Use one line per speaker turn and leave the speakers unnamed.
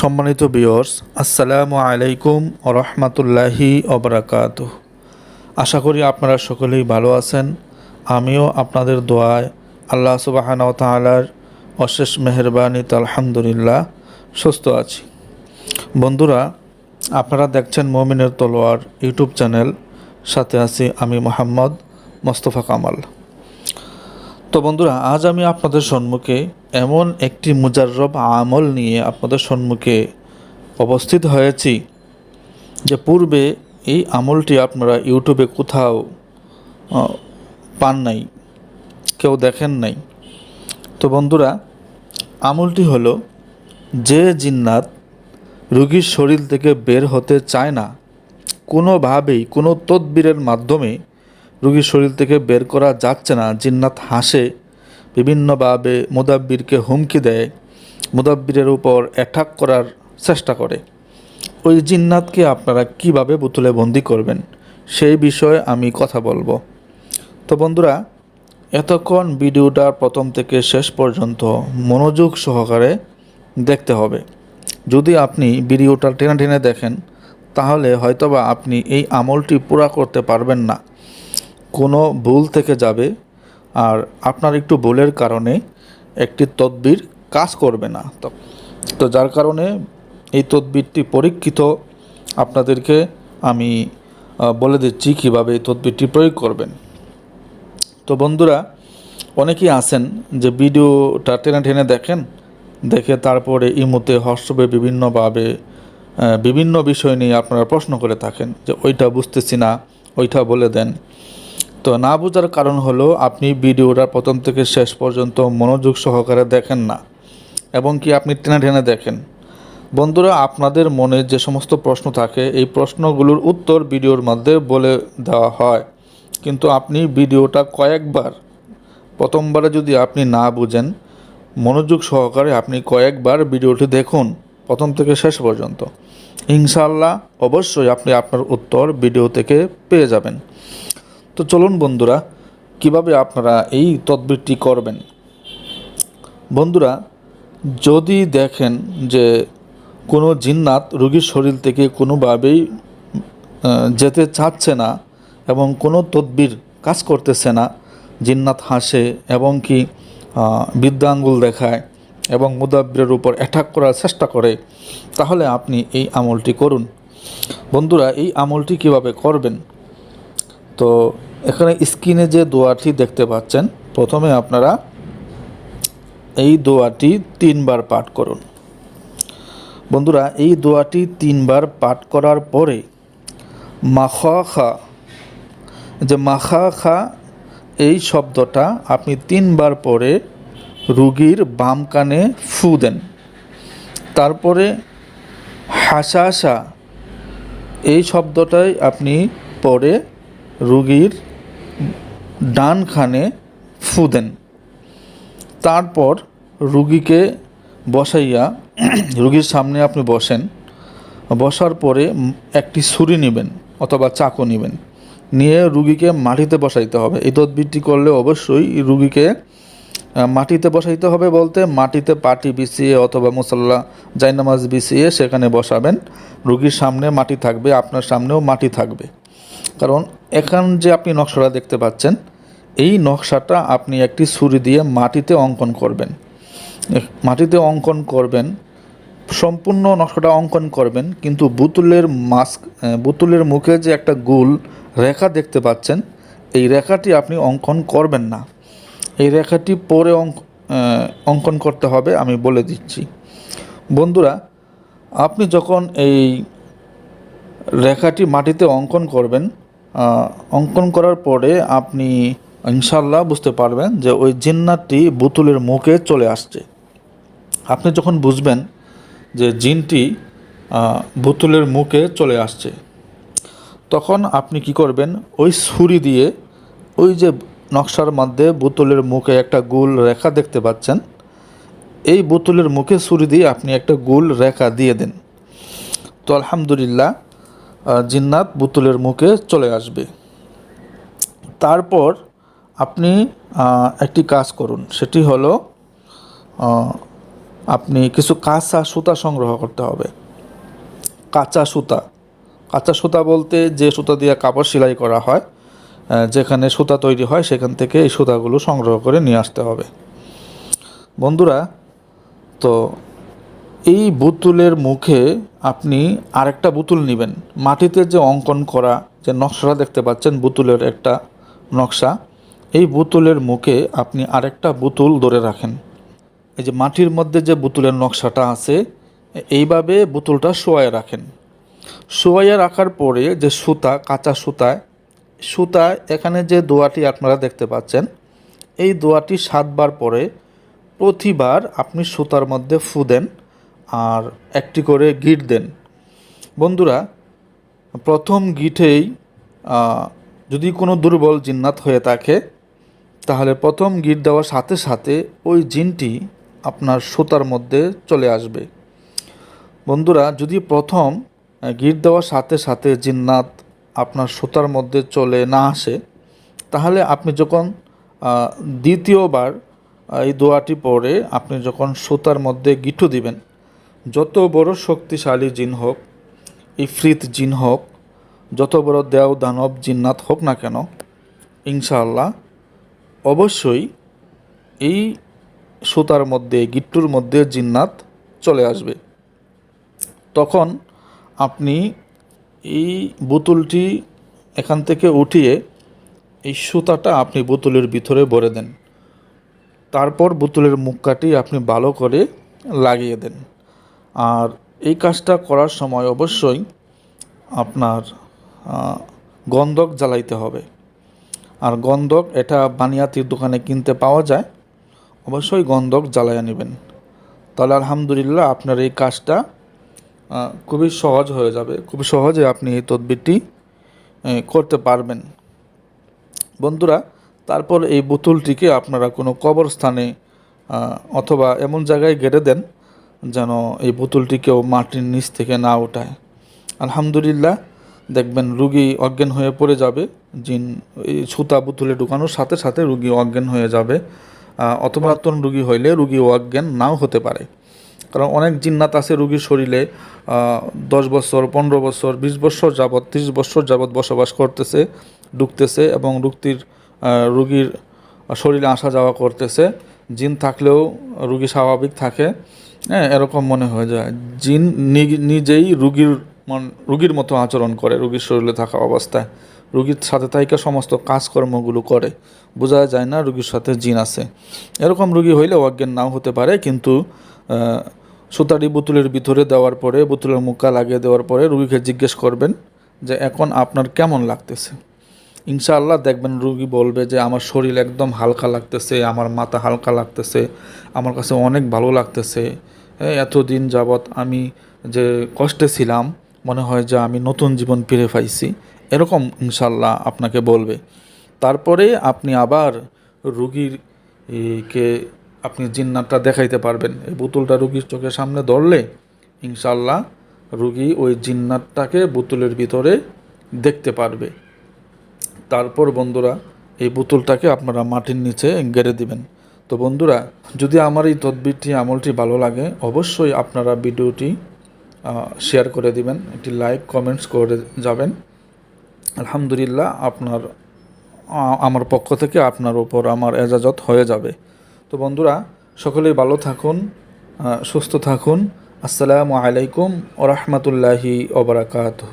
সম্মানিত বিয়র্স আসসালামু আলাইকুম রহমতুল্লাহি অবরাকাত আশা করি আপনারা সকলেই ভালো আছেন। আমিও আপনাদের দোয়ায় আল্লাহ সুবাহান তালার অশেষ মেহরবানিত আলহামদুলিল্লাহ সুস্থ আছি। বন্ধুরা, আপনারা দেখছেন মমিনের তলোয়ার ইউটিউব চ্যানেল। সাথে আছি আমি মোহাম্মদ মোস্তফা কামাল। তো বন্ধুরা, আজ আমি আপনাদের সম্মুখে এমন একটি মুজাররব আমল নিয়ে আপনাদের সম্মুখে উপস্থিত হয়েছি যে পূর্বে এই আমলটি আপনারা ইউটিউবে কোথাও পান নাই, কেউ দেখেন নাই। তো বন্ধুরা, আমলটি হলো যে জিন্নাত রুগীর শরীর থেকে বের হতে চায় না, কোনোভাবেই, কোনো তদবিরের মাধ্যমে রুগীর শরীর থেকে বের করা যাচ্ছে না। জিন্নাত হাসে, বিভিন্নভাবে মুদাব্বিরকে হুমকি দেয়, মুদাব্বিরের উপর অ্যাটাক করার চেষ্টা করে। ওই জিন্নাতকে আপনারা কীভাবে বোতলে বন্দি করবেন? সেই বিষয়ে আমি কথা বলব। তো বন্ধুরা, এতক্ষণ ভিডিওটা প্রথম থেকে শেষ পর্যন্ত মনোযোগ সহকারে দেখতে হবে। যদি আপনি ভিডিওটা টেনে টেনে দেখেন, তাহলে হয়তোবা আপনি এই আমলটি পুরা করতে পারবেন না। কোনো ভুল থেকে যাবে আর আপনার একটু ভুলের কারণে একটি তদবির কাজ করবে না। তো তো যার কারণে এই তদবিরটি পরীক্ষিত আপনাদেরকে আমি বলে দিচ্ছি কীভাবে এই তদবিরটি প্রয়োগ করবেন। তো বন্ধুরা, অনেকেই আছেন যে ভিডিওটা টেনে টেনে দেখেন, দেখে তারপরে ইমোতে হোয়াটসঅ্যাপে বিভিন্নভাবে বিভিন্ন বিষয় নিয়ে আপনারা প্রশ্ন করে থাকেন যে ওইটা বুঝতেছি না, ওইটা বলে দেন। তো না বোঝার কারণ হলো আপনি ভিডিওটা প্রথম থেকে শেষ পর্যন্ত মনোযোগ সহকারে দেখেন না, এবং কি আপনি টেনে টেনে দেখেন। বন্ধুরা, আপনাদের মনে যে সমস্ত প্রশ্ন থাকে, এই প্রশ্নগুলোর উত্তর ভিডিওর মধ্যে বলে দেওয়া হয়। কিন্তু আপনি ভিডিওটা কয়েকবার, প্রথমবারে যদি আপনি না বুঝেন, মনোযোগ সহকারে আপনি কয়েকবার ভিডিওটি দেখুন, প্রথম থেকে শেষ পর্যন্ত। ইনশাল্লাহ অবশ্যই আপনি আপনার উত্তর ভিডিও থেকে পেয়ে যাবেন। তো চলুন বন্ধুরা কীভাবে আপনারা এই তদবিরটি করবেন? বন্ধুরা যদি দেখেন যে কোনো জিন্নাত রোগীর শরীর থেকে কোনোভাবেই যেতে চাচ্ছে না এবং কোনো তদবির কাজ করতেছে না জিন্নাত হাসে এবং কি আহ, বিদ্যা আঙ্গুল দেখায় এবং মুদাব্বিরের উপর অ্যাটাক করার চেষ্টা করে তাহলে আপনি এই আমলটি করুন। বন্ধুরা এই আমলটি কীভাবে করবেন? তো এখানে স্ক্রিনে যে দোয়াটি দেখতে পাচ্ছেন, প্রথমে আপনারা এই দোয়াটি তিনবার পাঠ করুন। বন্ধুরা, এই দোয়াটি তিনবার পাঠ করার পরে মাখা খা যে মাখা খা এই শব্দটা আপনি তিনবার পরে রুগীর বাম কানে ফু দেন। তারপরে হাসা হাসা এই শব্দটাই আপনি পরে রুগীর ডান খানে ফু দেন। তারপর রুগীকে বসাইয়া, রুগীর সামনে আপনি বসেন। বসার পরে একটি ছুরি নেবেন অথবা চাকু নেবেন। নিয়ে রুগীকে মাটিতে বসাইতে হবে। এই তদবিরটি করলে অবশ্যই রুগীকে মাটিতে বসাইতে হবে বলতে মাটিতে পাটি বিছিয়ে অথবা মুসল্লা জাইনামাজ বিছিয়ে সেখানে বসাবেন। রুগীর সামনে মাটি থাকবে, আপনার সামনেও মাটি থাকবে। কারণ এখান যে আপনি নকশাটা দেখতে পাচ্ছেন, এই নকশাটা আপনি একটি ছুরি দিয়ে মাটিতে অঙ্কন করবেন। মাটিতে অঙ্কন করবেন, সম্পূর্ণ নকশাটা অঙ্কন করবেন, কিন্তু বুতুলের মাস্ক বুতুলের মুখে যে একটা গুল রেখা দেখতে পাচ্ছেন, এই রেখাটি আপনি অঙ্কন করবেন না। এই রেখাটি পরে অঙ্ক অঙ্কন করতে হবে, আমি বলে দিচ্ছি। বন্ধুরা, আপনি যখন এই রেখাটি মাটিতে অঙ্কন করবেন অঙ্কন করার পরে আপনি ইনশাল্লাহ বুঝতে পারবেন যে ওই জিন্নাতটি বুতুলের মুখে চলে আসছে। আপনি যখন বুঝবেন যে জিনটি বুতুলের মুখে চলে আসছে, তখন আপনি কি করবেন? ওই ছুরি দিয়ে ওই যে নকশার মধ্যে বোতলের মুখে একটা গোল রেখা দেখতে পাচ্ছেন। এই বোতলের মুখে ছুরি দিয়ে আপনি একটা গোল রেখা দিয়ে দেন। তো আলহামদুলিল্লাহ জিন্নাত বোতলের মুখে চলে আসবে। তারপর আপনি একটি কাজ করুন। সেটি হলো আপনি কিছু কাঁচা সুতা সংগ্রহ করতে হবে। কাঁচা সুতা। কাঁচা সুতা বলতে যে সুতা দিয়ে কাপড় সেলাই করা হয় যেখানে সুতা তৈরি হয়, সেখান থেকে এই সুতাগুলো সংগ্রহ করে নিয়ে আসতে হবে। বন্ধুরা, তো এই বুতুলের মুখে আপনি আরেকটা বুতুল নেবেন। মাটিতে যে অঙ্কন করা যে নকশাটা দেখতে পাচ্ছেন, বুতুলের একটা নকশা, এই বুতুলের মুখে আপনি আরেকটা বুতুল ধরে রাখেন। এই যে মাটির মধ্যে যে বুতুলের নকশাটা আছে, এইভাবে বুতুলটা শোয়ায় রাখেন। শোয়াইয়া রাখার পরে যে সুতা, কাঁচা সুতায় সুতায় এখানে যে দোয়াটি আপনারা দেখতে পাচ্ছেন, এই দোয়াটি সাতবার পরে প্রতিবার আপনি সুতার মধ্যে ফু দেন। আর একটি করে গিট দেন। বন্ধুরা, প্রথম গিটেই যদি কোনো দুর্বল জিন্নাত হয়ে থাকে, তাহলে প্রথম গিট দেওয়ার সাথে সাথে ওই জিনটি আপনার সুতার মধ্যে চলে আসবে। বন্ধুরা, যদি প্রথম গিট দেওয়ার সাথে সাথে জিন্নাত আপনার সুতার মধ্যে চলে না আসে, তাহলে আপনি যখন দ্বিতীয়বার এই দোয়াটি পরে আপনি যখন সুতার মধ্যে গিটু দিবেন যত বড় শক্তিশালী জিন হোক, ইফরিত জিন হোক, যত বড় দেও দানব জিন্নাত হোক না কেন, ইনশাআল্লাহ, অবশ্যই এই সুতার মধ্যে, গিট্টুর মধ্যে জিন্নাত চলে আসবে। তখন আপনি এই বোতলটি এখান থেকে উঠিয়ে এই সুতাটা আপনি বোতলের ভিতরে ভরে দেন। তারপর বোতলের মুখকাটি আপনি ভালো করে লাগিয়ে দেন। আর এই কাজটা করার সময় অবশ্যই আপনার গন্ধক জ্বালাইতে হবে। আর গন্ধক এটা বানিয়াতির দোকানে কিনতে পাওয়া যায়, অবশ্যই গন্ধক জ্বালাইয়া নেবেন। তাহলে আলহামদুলিল্লাহ আপনার এই কাজটা খুবই সহজ হয়ে যাবে খুব সহজে আপনি এই তদবিরটি করতে পারবেন। বন্ধুরা, তারপর এই বোতলটিকে আপনারা কোনো কবরস্থানে অথবা এমন জায়গায় গেড়ে দেন যেন এই বোতলটি কেউ মাটির নিচ থেকে না ওঠায় আলহামদুলিল্লাহ দেখবেন রুগী অজ্ঞান হয়ে পড়ে যাবে জিন এই সুতা বোতলে ঢুকানোর সাথে সাথে রুগী অজ্ঞান হয়ে যাবে। আহ, রুগী হইলে রুগী অজ্ঞান নাও হতে পারে। কারণ অনেক জিন্নাত আছে রুগীর শরীরে দশ বছর পনেরো বছর বিশ বছর যাবৎ ত্রিশ বছর যাবৎ বসবাস করতেছে ঢুকতেছে এবং রুক্তির রুগীর শরীরে আসা যাওয়া করতেছে। জিন থাকলেও রুগী স্বাভাবিক থাকে। হ্যাঁ এরকম মনে হয়ে যায় জিন নিজেই রুগীর মন, রুগীর মতো আচরণ করে, রুগীর শরীরে থাকা অবস্থায়। রুগীর সাথে থাইকা সমস্ত কাজকর্মগুলো করে। বোঝা যায় না রুগীর সাথে জিন আছে। এরকম রুগী হইলে অজ্ঞান নাও হতে পারে, কিন্তু সুতারি বোতলের ভিতরে দেওয়ার পরে, বোতলের মুখা লাগিয়ে দেওয়ার পরে রুগীকে জিজ্ঞেস করবেন যে, এখন আপনার কেমন লাগতেছে? ইনশাআল্লাহ দেখবেন রুগী বলবে যে, আমার শরীর একদম হালকা লাগতেছে, আমার মাথা হালকা লাগতেছে, আমার কাছে অনেক ভালো লাগতেছে। এই এতদিন যাবৎ আমি যে কষ্টে ছিলাম, মনে হয় যে আমি নতুন জীবন ফিরে পাইছি। এরকম ইনশাল্লাহ আপনাকে বলবে। তারপরে আপনি আবার রুগীর কে আপনি জিন্নাতটা দেখাইতে পারবেন। এই বোতলটা রুগীর চোখের সামনে ধরলে ইনশাল্লাহ রুগী ওই জিন্নাতটাকে বোতলের ভিতরে দেখতে পারবে। তারপর বন্ধুরা, এই বোতলটাকে আপনারা মাটির নিচে গেড়ে দিবেন। তো বন্ধুরা, যদি আমার এই তদবিরটি, আমলটি ভালো লাগে, অবশ্যই আপনারা ভিডিওটি শেয়ার করে দিবেন, একটি লাইক, কমেন্টস করে যাবেন। আলহামদুলিল্লাহ, আপনার আমার পক্ষ থেকে আপনার উপর আমার এজাজত হয়ে যাবে। তো বন্ধুরা, সকলেই ভালো থাকুন সুস্থ থাকুন। আসসালামু আলাইকুম ও রহমতুল্লাহি ওবরাকাতহ